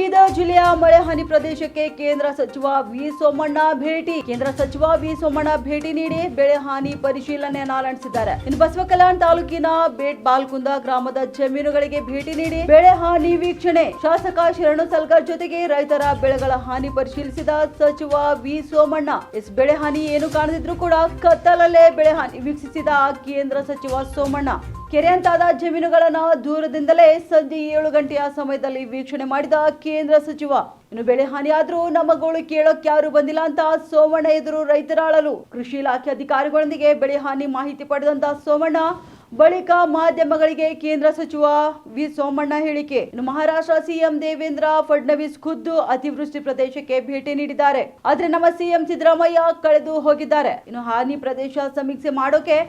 ಬೀದರ್ ಜಿಲ್ಲೆಯ ಮಳೆ ಹಾನಿ ಪ್ರದೇಶಕ್ಕೆ ಕೇಂದ್ರ ಸಚಿವ ವಿ ಸೋಮಣ್ಣ ಭೇಟಿ. ಕೇಂದ್ರ ಸಚಿವ ವಿ ಸೋಮಣ್ಣ ಭೇಟಿ ನೀಡಿ ಬೆಳೆ ಹಾನಿ ಪರಿಶೀಲನೆ ನಡೆಸಿದ್ದಾರೆ ಇನ್ನು ಬಸವಕಲ್ಯಾಣ ತಾಲೂಕಿನ ಬೇಟ್ ಬಾಲ್ಕುಂದ ಗ್ರಾಮದ ಜಮೀನುಗಳಿಗೆ ಭೇಟಿ ನೀಡಿ ಬೆಳೆ ಹಾನಿ ವೀಕ್ಷಣೆ. ಶಾಸಕ ಶರಣು ಸಲ್ಗರ್ ಜೊತೆಗೆ ರೈತರ ಬೆಳೆಗಳ ಹಾನಿ ಪರಿಶೀಲಿಸಿದ ಸಚಿವ ವಿ ಸೋಮಣ್ಣ, ಎಸ್ ಬೆಳೆ ಹಾನಿ ಏನು ಕಾಣದಿದ್ರು ಕೂಡ ಕತ್ತಲಲ್ಲೇ ಬೆಳೆ ಹಾನಿ ವೀಕ್ಷಿಸಿದ ಕೇಂದ್ರ ಸಚಿವ ಸೋಮಣ್ಣ. ಕೆರೆಯಂತಾದ ಜಮೀನುಗಳನ್ನ ದೂರದಿಂದಲೇ ಸಂಜೆ ಏಳು ಗಂಟೆಯ ಸಮಯದಲ್ಲಿ ವೀಕ್ಷಣೆ ಮಾಡಿದ ಕೇಂದ್ರ ಸಚಿವ. ಇನ್ನು ಬೆಳೆ ಹಾನಿಯಾದರೂ ನಮ್ಮ ಗೋಳು ಕೇಳೋಕ್ ಯಾರು ಬಂದಿಲ್ಲ ಅಂತ ಸೋಮಣ್ಣ ಎದುರು ರೈತರಾಳಲು ಕೃಷಿ ಇಲಾಖೆ ಅಧಿಕಾರಿಗಳೊಂದಿಗೆ ಬೆಳೆ ಹಾನಿ ಮಾಹಿತಿ ಪಡೆದಂತ ಸೋಮಣ್ಣ. ಬಳಿಕ ಮಾಧ್ಯಮಗಳಿಗೆ ಕೇಂದ್ರ ಸಚಿವ ವಿ ಸೋಮಣ್ಣ ಹೇಳಿಕೆ. ಇನ್ನು ಮಹಾರಾಷ್ಟ್ರ ಸಿಎಂ ದೇವೇಂದ್ರ ಫಡ್ನವೀಸ್ ಖುದ್ದು ಅತಿವೃಷ್ಟಿ ಪ್ರದೇಶಕ್ಕೆ ಭೇಟಿ ನೀಡಿದ್ದಾರೆ. ಆದ್ರೆ ನಮ್ಮ ಸಿಎಂ ಸಿದ್ದರಾಮಯ್ಯ ಕಳೆದು ಹೋಗಿದ್ದಾರೆ. ಇನ್ನು ಹಾನಿ ಪ್ರದೇಶ ಸಮೀಕ್ಷೆ ಮಾಡೋಕೆ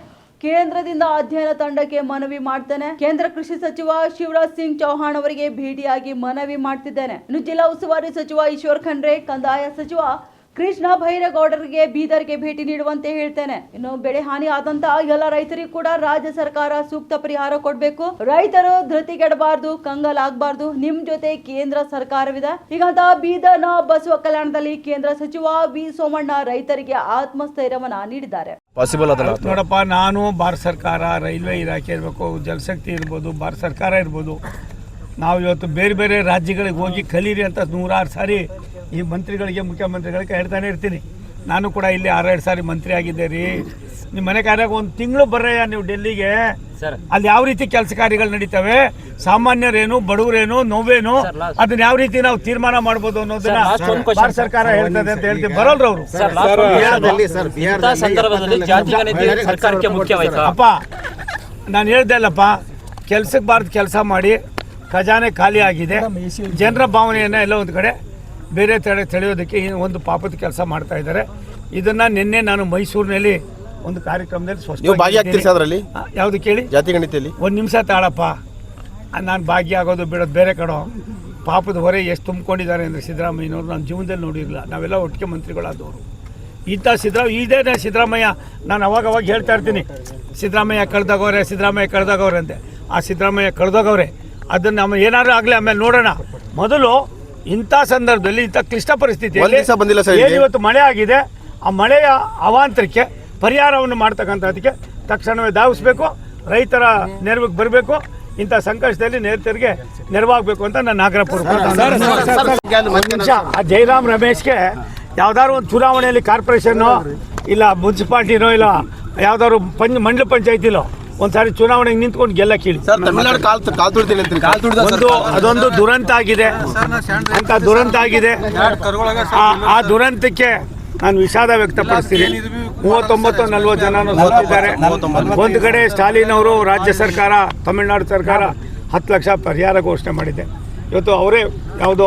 ಕೇಂದ್ರದಿಂದ ಅಧ್ಯಯನ ತಂಡಕ್ಕೆ ಮನವಿ ಮಾಡ್ತೇನೆ. ಕೇಂದ್ರ ಕೃಷಿ ಸಚಿವ ಶಿವರಾಜ್ ಸಿಂಗ್ ಚೌಹಾಣ್ ಅವರಿಗೆ ಭೇಟಿಯಾಗಿ ಮನವಿ ಮಾಡ್ತಿದ್ದೇನೆ. ಇನ್ನು ಜಿಲ್ಲಾ ಉಸ್ತುವಾರಿ ಸಚಿವ ಈಶ್ವರ್ ಖಂಡ್ರೆ, ಕಂದಾಯ ಸಚಿವ ಕೃಷ್ಣ ಭೈರೇಗೌಡರಿಗೆ ಬೀದರ್ಗೆ ಭೇಟಿ ನೀಡುವಂತೆ ಹೇಳ್ತೇನೆ. ಇನ್ನು ಬೆಳೆ ಹಾನಿ ಆದಂತ ಎಲ್ಲ ರೈತರಿಗೂ ಕೂಡ ರಾಜ್ಯ ಸರ್ಕಾರ ಸೂಕ್ತ ಪರಿಹಾರ ಕೊಡಬೇಕು. ರೈತರು ಧೃತಿಗೆಡಬಾರ್ದು ಕಂಗಲಾಗಬಾರ್ದು ನಿಮ್ ಜೊತೆ ಕೇಂದ್ರ ಸರ್ಕಾರವಿದೆ. ಹೀಗಂತ ಬೀದರ್ನ ಬಸವ ಕಲ್ಯಾಣದಲ್ಲಿ ಕೇಂದ್ರ ಸಚಿವ ವಿ ಸೋಮಣ್ಣ ರೈತರಿಗೆ ಆತ್ಮಸ್ಥೈರ್ಯವನ್ನ ನೀಡಿದ್ದಾರೆ. ಪಾಸಿಬಲ್ ಅದಲ್ಲ ನೋಡಪ್ಪ ನಾನು ಭಾರತ ಸರ್ಕಾರ ರೈಲ್ವೆ ಇಲಾಖೆ ಇರಬೇಕು ಜಲಶಕ್ತಿ ಇರ್ಬೋದು ಭಾರತ ಸರ್ಕಾರ ಇರ್ಬೋದು. ನಾವು ಇವತ್ತು ಬೇರೆ ಬೇರೆ ರಾಜ್ಯಗಳಿಗೆ ಹೋಗಿ ಕಲೀರಿ ಅಂತ ನೂರಾರು ಸಾರಿ ಈ ಮಂತ್ರಿಗಳಿಗೆ ಮುಖ್ಯಮಂತ್ರಿಗಳಿಗೆ ಹೇಳ್ತಾನೆ ಇರ್ತೀನಿ. ನಾನು ಕೂಡ ಇಲ್ಲಿ ಆರೇಳು ಸಾರಿ ಮಂತ್ರಿ ಆಗಿದ್ದೆ ರೀ. ನಿಮ್ಮ ಮನೆ ಕಾರ್ಯಾಗ ಒಂದು ತಿಂಗಳು ಬರ್ರಯ್ಯ ನೀವು ಡೆಲ್ಲಿಗೆ. ಅಲ್ಲಿ ಯಾವ ರೀತಿ ಕೆಲಸ ಕಾರ್ಯಗಳು ನಡೀತವೆ? ಸಾಮಾನ್ಯರೇನು ಬಡವರೇನು ನೋವೇನು? ಅದನ್ನ ಯಾವ ರೀತಿ ನಾವು ತೀರ್ಮಾನ ಮಾಡಬಹುದು ಅನ್ನೋದನ್ನ ಭಾರತ ಸರ್ಕಾರ ಹೇಳ್ತದೆ ಅಂತ ಹೇಳ್ತೀವಿ ಬರಲ್ರು ಅವರು. ಅಪ್ಪ ನಾನು ಹೇಳ್ದೆ ಅಲ್ಲಪ್ಪ ಕೆಲ್ಸಕ್ಕೆ ಬಾರ್ದು ಕೆಲಸ ಮಾಡಿ ಖಜಾನೆ ಖಾಲಿ ಆಗಿದೆ. ಜನರ ಭಾವನೆಯನ್ನ ಎಲ್ಲ ಒಂದು ಕಡೆ ಬೇರೆ ತಡೆ ತಡೆಯೋದಕ್ಕೆ ಈ ಒಂದು ಪಾಪದ ಕೆಲಸ ಮಾಡ್ತಾ ಇದ್ದಾರೆ. ಇದನ್ನ ನಿನ್ನೆ ನಾನು ಮೈಸೂರಿನಲ್ಲಿ ಒಂದು ಕಾರ್ಯಕ್ರಮದಲ್ಲಿ ನೀವು ಭಾಗಿಯಾಗ್ತೀರಿ ಸರ್ ಅದರಲ್ಲಿ? ಯಾವ್ದು ಕೇಳಿ? ಜಾತಿ ಗಣಿತಲ್ಲಿ ಒಂದು ನಿಮಿಷ ತಾಳಪ್ಪ. ನಾನು ಭಾಗಿಯಾಗೋದು ಬಿಡೋದು ಬೇರೆ ಕಡೆ. ಪಾಪದ ಹೊರೆ ಎಷ್ಟು ತುಂಬಿಕೊಂಡಿದ್ದಾರೆ ಅಂದರೆ ಸಿದ್ದರಾಮಯ್ಯನವರು ನನ್ನ ಜೀವನದಲ್ಲಿ ನೋಡಿರಲಿಲ್ಲ. ನಾವೆಲ್ಲ ಒಟ್ಟಿಗೆ ಮಂತ್ರಿಗಳಾದವರು. ಇಂಥ ಸಿದ್ದರಾ ಇದೇ ಸಿದ್ದರಾಮಯ್ಯ. ನಾನು ಅವಾಗ ಅವಾಗ ಹೇಳ್ತಾ ಇರ್ತೀನಿ. ಸಿದ್ದರಾಮಯ್ಯ ಕಳ್ದಾಗವ್ರೆ ಸಿದ್ದರಾಮಯ್ಯ ಕಳ್ದಾಗವ್ರೆ ಅಂತೆ. ಆ ಸಿದ್ದರಾಮಯ್ಯ ಕಳೆದೋಗವ್ರೆ. ಅದನ್ನು ನಮ್ಮ ಏನಾದರೂ ಆಗಲಿ ಆಮೇಲೆ ನೋಡೋಣ. ಮೊದಲು ಇಂಥ ಸಂದರ್ಭದಲ್ಲಿ ಇಂಥ ಕ್ಲಿಷ್ಟ ಪರಿಸ್ಥಿತಿ ಬಂದಿಲ್ಲ ಸರ್. ಇವತ್ತು ಮಳೆ ಆಗಿದೆ ಆ ಮಳೆಯ ಅವಾಂತರಕ್ಕೆ ಪರಿಹಾರವನ್ನು ಮಾಡ್ತಕ್ಕಂಥದಕ್ಕೆ ತಕ್ಷಣವೇ ಧಾವಿಸ್ಬೇಕು ರೈತರ ನೆರವಿಗೆ ಬರಬೇಕು ಇಂಥ ಸಂಕಷ್ಟದಲ್ಲಿ ನೇರ್ತರಿಗೆ ನೆರವಾಗಬೇಕು ಅಂತ ನನ್ನ ಆಗ್ರಹ ಆ ಜಯರಾಮ್ ರಮೇಶ್ಗೆ ಯಾವ್ದಾದ್ರು ಒಂದು ಚುನಾವಣೆಯಲ್ಲಿ ಕಾರ್ಪೊರೇಷನ್ನು ಇಲ್ಲ ಮುನ್ಸಿಪಾಲ್ಟಿನೋ ಇಲ್ಲ ಯಾವ್ದಾದ್ರು ಪಂಚ ಮಂಡಲ ಪಂಚಾಯತಿಲೋ ಒಂದ್ಸಾರಿ ಚುನಾವಣೆಗೆ ನಿಂತ್ಕೊಂಡು ಗೆಲ್ಲ ಕೇಳಿ ಸರ್ ತಮಿಳ್ನಾಡು ಕಾಲ್ ಕಾಲ್ ತುಳಿತೀನಿ ಅಂತೀರಿ? ಕಾಲ್ ಒಂದು ಅದೊಂದು ದುರಂತ ಆಗಿದೆ. ಅಂತ ದುರಂತ ಆಗಿದೆ. ಆ- ಆ ದುರಂತಕ್ಕೆ ನಾನು ವಿಷಾದ ವ್ಯಕ್ತಪಡಿಸ್ತೀನಿ. ಮೂವತ್ತೊಂಬತ್ತು ನಲ್ವತ್ತು ಜನ ಸೋತಿದ್ದಾರೆ. ಒಂದು ಕಡೆ ಸ್ಟಾಲಿನ್ ಅವರು ರಾಜ್ಯ ಸರ್ಕಾರ ತಮಿಳುನಾಡು ಸರ್ಕಾರ ಹತ್ತು ಲಕ್ಷ ಪರಿಹಾರ ಘೋಷಣೆ ಮಾಡಿದೆ. ಇವತ್ತು ಅವರೇ ಯಾವುದೋ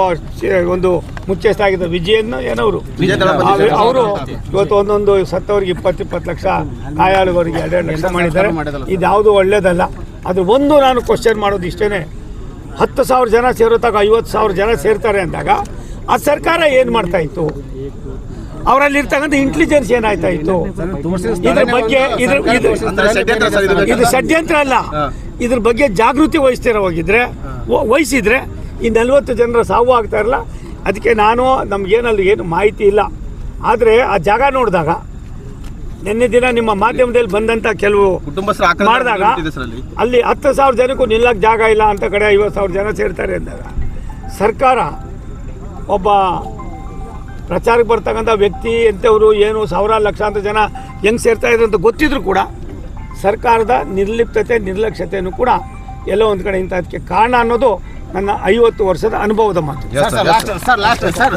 ಒಂದು ಮುಖ್ಯಸ್ಥ ಆಗಿದ್ದ ವಿಜಯನ್ ಏನವರು? ಅವರು ಇವತ್ತು ಒಂದೊಂದು ಸತ್ತವರಿಗೆ ಇಪ್ಪತ್ತು ಇಪ್ಪತ್ತು ಲಕ್ಷ ಗಾಯಾಳುವರಿಗೆ ಎರಡೆರಡು ಲಕ್ಷ ಮಾಡಿದ್ದಾರೆ. ಇದ್ಯಾವುದು ಒಳ್ಳೇದಲ್ಲ. ಅದ್ರ ಒಂದು ನಾನು ಕ್ವಶನ್ ಮಾಡೋದು ಇಷ್ಟೇ ಹತ್ತು ಸಾವಿರ ಜನ ಸೇರೋತಾಗ ಐವತ್ತು ಸಾವಿರ ಜನ ಸೇರ್ತಾರೆ ಅಂದಾಗ ಆ ಸರ್ಕಾರ ಏನು ಮಾಡ್ತಾ ಇತ್ತು? ಅವರಲ್ಲಿರ್ತಕ್ಕಂಥ ಇಂಟೆಲಿಜೆನ್ಸ್ ಏನಾಯ್ತಾ ಇತ್ತು? ಇದ್ರ ಬಗ್ಗೆ ಇದ್ರ ಇದು ಷಡ್ಯಂತ್ರ ಅಲ್ಲ. ಇದ್ರ ಬಗ್ಗೆ ಜಾಗೃತಿ ವಹಿಸ್ತಿರೋ ಹೋಗಿದ್ರೆ ವಹಿಸಿದ್ರೆ ಈ ನಲ್ವತ್ತು ಜನರ ಸಾವು ಆಗ್ತಾ ಇರಲ್ಲ ಅದಕ್ಕೆ ನಾನು ನಮಗೇನಲ್ಲಿ ಏನು ಮಾಹಿತಿ ಇಲ್ಲ ಆದರೆ ಆ ಜಾಗ ನೋಡಿದಾಗ ನಿನ್ನೆ ದಿನ ನಿಮ್ಮ ಮಾಧ್ಯಮದಲ್ಲಿ ಬಂದಂಥ ಕೆಲವು ಮಾಡಿದಾಗ ಅಲ್ಲಿ. ಅಲ್ಲಿ ಹತ್ತು ಸಾವಿರ ಜನಕ್ಕೂ ನಿಲ್ಲಕ್ಕೆ ಜಾಗ ಇಲ್ಲ ಅಂತ ಕಡೆ ಐವತ್ತು ಸಾವಿರ ಜನ ಸೇರ್ತಾರೆ ಅಂದಾಗ ಸರ್ಕಾರ ಒಬ್ಬ ಪ್ರಚಾರಕ್ಕೆ ಬರ್ತಕ್ಕಂಥ ವ್ಯಕ್ತಿ ಎಂಥವರು ಏನು ಸಾವಿರ ಲಕ್ಷಾಂತರ ಜನ ಹೆಂಗೆ ಸೇರ್ತಾ ಇದ್ರು ಅಂತ ಗೊತ್ತಿದ್ರು ಕೂಡ ಸರ್ಕಾರದ ನಿರ್ಲಿಪ್ತತೆ ನಿರ್ಲಕ್ಷ್ಯತೆಯನ್ನು ಕೂಡ ಎಲ್ಲೋ ಒಂದು ಕಡೆ ಇಂಥದಕ್ಕೆ ಕಾರಣ ಅನ್ನೋದು ನನ್ನ ಐವತ್ತು ವರ್ಷದ ಅನುಭವದ ಮಾತು ಸರ್ ಸರ್ ಸರ್.